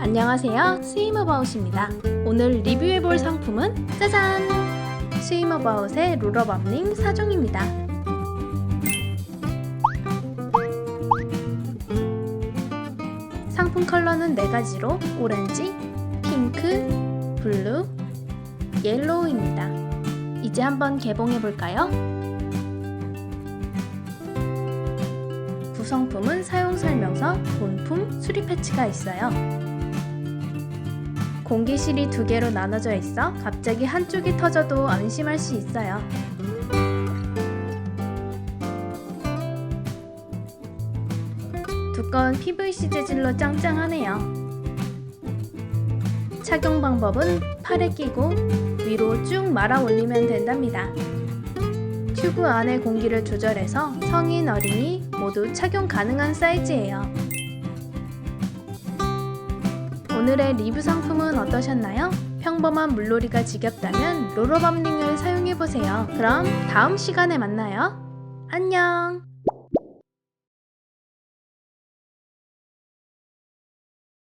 안녕하세요. 스위머바웃입니다. 오늘 리뷰해볼 상품은 짜잔! 스위머바웃의 롤러밤링 4종입니다. 상품 컬러는 4가지로 오렌지, 핑크, 블루, 옐로우입니다. 이제 한번 개봉해볼까요? 구성품은 사용 설명서, 본품, 수리 패치가 있어요. 공기실이 두 개로 나눠져 있어 갑자기 한쪽이 터져도 안심할 수 있어요. 두꺼운 PVC 재질로 짱짱하네요. 착용 방법은 팔에 끼고 위로 쭉 말아 올리면 된답니다. 튜브 안의 공기를 조절해서 성인, 어린이 모두 착용 가능한 사이즈예요. 오늘의 리뷰 상품은 어떠셨나요? 평범한 물놀이가 지겹다면 롤러밤링을 사용해보세요. 그럼 다음 시간에 만나요. 안녕!